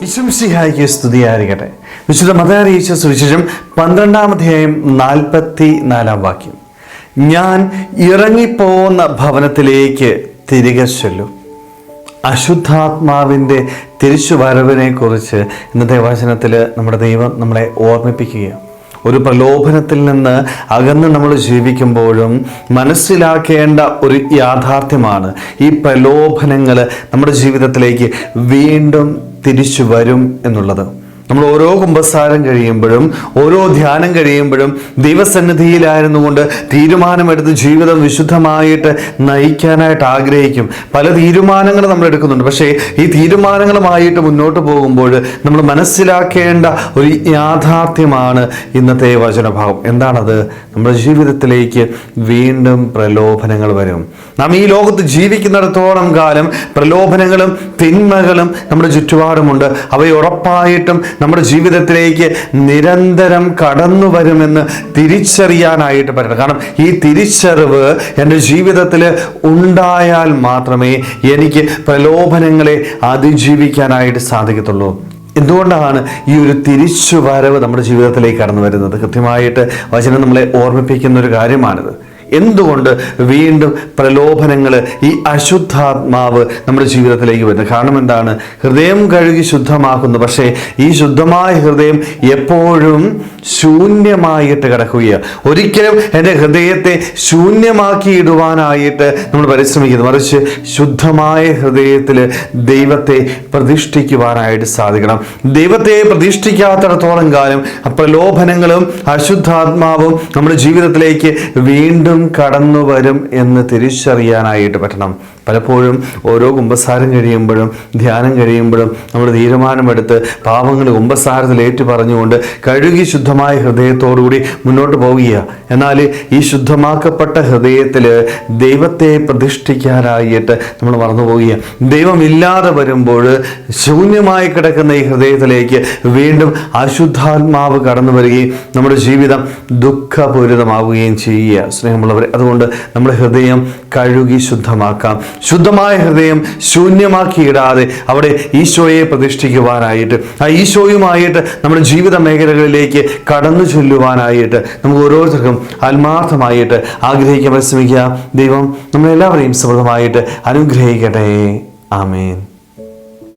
വിശംസിഹായിക്ക് സ്തുതിയായിരിക്കട്ടെ. വിശുദ്ധ മതറിയിച്ച സുവിശേഷം പന്ത്രണ്ടാം അധ്യായം നാൽപ്പത്തി നാലാം വാക്യം. ഞാൻ ഇറങ്ങിപ്പോകുന്ന ഭവനത്തിലേക്ക് തിരികെ ചൊല്ലും. അശുദ്ധാത്മാവിന്റെ തിരിച്ചുവരവിനെ കുറിച്ച് ഇന്നത്തെ വചനത്തിൽ നമ്മുടെ ദൈവം നമ്മളെ ഓർമ്മിപ്പിക്കുകയാണ്. ഒരു പ്രലോഭനത്തിൽ നിന്ന് അകന്ന് നമ്മൾ ജീവിക്കുമ്പോഴും മനസ്സിലാക്കേണ്ട ഒരു യാഥാർത്ഥ്യമാണ് ഈ പ്രലോഭനങ്ങൾ നമ്മുടെ ജീവിതത്തിലേക്ക് വീണ്ടും തിരിച്ചു വരും എന്നുള്ളത്. നമ്മൾ ഓരോ കുമ്പസാരം കഴിയുമ്പോഴും ഓരോ ധ്യാനം കഴിയുമ്പോഴും ദൈവസന്നിധിയിലായിരുന്നു കൊണ്ട് തീരുമാനമെടുത്ത് ജീവിതം വിശുദ്ധമായിട്ട് നയിക്കാനായിട്ട് ആഗ്രഹിക്കും. പല തീരുമാനങ്ങൾ നമ്മൾ എടുക്കുന്നുണ്ട്. പക്ഷേ ഈ തീരുമാനങ്ങളുമായിട്ട് മുന്നോട്ട് പോകുമ്പോൾ നമ്മൾ മനസ്സിലാക്കേണ്ട ഒരു യാഥാർത്ഥ്യമാണ് ഇന്നത്തെ വചനഭാവം എന്താണത്? നമ്മുടെ ജീവിതത്തിലേക്ക് വീണ്ടും പ്രലോഭനങ്ങൾ വരും. നാം ഈ ലോകത്ത് ജീവിക്കുന്നിടത്തോളം കാലം പ്രലോഭനങ്ങളും തിന്മകളും നമ്മുടെ ചുറ്റുപാടുമുണ്ട്. അവയെ ഉറപ്പായിട്ടും നമ്മുടെ ജീവിതത്തിലേക്ക് നിരന്തരം കടന്നു വരുമെന്ന് തിരിച്ചറിയാനായിട്ട് പറ്റണം. കാരണം ഈ തിരിച്ചറിവ് എന്റെ ജീവിതത്തിൽ ഉണ്ടായാൽ മാത്രമേ എനിക്ക് പ്രലോഭനങ്ങളെ അതിജീവിക്കാനായിട്ട് സാധിക്കത്തുള്ളൂ. എന്തുകൊണ്ടാണ് ഈ ഒരു തിരിച്ചു വരവ് നമ്മുടെ ജീവിതത്തിലേക്ക് കടന്നു വരുന്നത്? കൃത്യമായിട്ട് വചനം നമ്മളെ ഓർമ്മിപ്പിക്കുന്ന ഒരു കാര്യമാണിത്. എന്തുകൊണ്ട് വീണ്ടും പ്രലോഭനങ്ങൾ ഈ അശുദ്ധാത്മാവ് നമ്മുടെ ജീവിതത്തിലേക്ക് വരുന്നത് കാരണം എന്താണ്? ഹൃദയം കഴുകി ശുദ്ധമാക്കുന്നു. പക്ഷേ ഈ ശുദ്ധമായ ഹൃദയം എപ്പോഴും ശൂന്യമായിട്ട് കിടക്കുകയാണ്. ഒരിക്കലും എന്റെ ഹൃദയത്തെ ശൂന്യമാക്കി ഇടുവാനായിട്ട് നമ്മൾ പരിശ്രമിക്കുന്നു മറിച്ച് ശുദ്ധമായ ഹൃദയത്തിൽ ദൈവത്തെ പ്രതിഷ്ഠിക്കുവാനായിട്ട് സാധിക്കണം. ദൈവത്തെ പ്രതിഷ്ഠിക്കാത്തിടത്തോളം കാലം പ്രലോഭനങ്ങളും അശുദ്ധാത്മാവും നമ്മുടെ ജീവിതത്തിലേക്ക് വീണ്ടും കടന്നു വരും എന്ന് തിരിച്ചറിയാനായിട്ട് പറ്റണം. പലപ്പോഴും ഓരോ കുമ്പസാരം കഴിയുമ്പോഴും ധ്യാനം കഴിയുമ്പോഴും നമ്മൾ തീരുമാനമെടുത്ത് പാപങ്ങൾ കുമ്പസാരത്തിൽ ഏറ്റു പറഞ്ഞുകൊണ്ട് കഴുകി ശുദ്ധമായ ഹൃദയത്തോടുകൂടി മുന്നോട്ട് പോവുകയാണ് എന്നാൽ ഈ ശുദ്ധമാക്കപ്പെട്ട ഹൃദയത്തിൽ ദൈവത്തെ പ്രതിഷ്ഠിക്കാനായിട്ട് നമ്മൾ മറന്നു പോവുകയാണ് ദൈവമില്ലാതെ വരുമ്പോൾ ശൂന്യമായി കിടക്കുന്ന ഈ ഹൃദയത്തിലേക്ക് വീണ്ടും അശുദ്ധാത്മാവ് കടന്നു വരികയും നമ്മുടെ ജീവിതം ദുഃഖപൂരിതമാവുകയും ചെയ്യുക സ്നേഹമുള്ളവരെ അതുകൊണ്ട് നമ്മുടെ ഹൃദയം കഴുകി ശുദ്ധമാക്കാം. ശുദ്ധമായ ഹൃദയം ശൂന്യമാക്കിയിടാതെ അവിടെ ഈശോയെ പ്രതിഷ്ഠിക്കുവാനായിട്ട്. ആ ഈശോയുമായിട്ട് നമ്മുടെ ജീവിത മേഖലകളിലേക്ക് കടന്നു ചൊല്ലുവാനായിട്ട് നമുക്ക് ഓരോരുത്തർക്കും ആത്മാർത്ഥമായിട്ട് ആഗ്രഹിക്കാൻ പരിശ്രമിക്കുക. ദൈവം നമ്മളെല്ലാവരെയും സമൃദ്ധമായിട്ട് അനുഗ്രഹിക്കട്ടെ. ആമേൻ.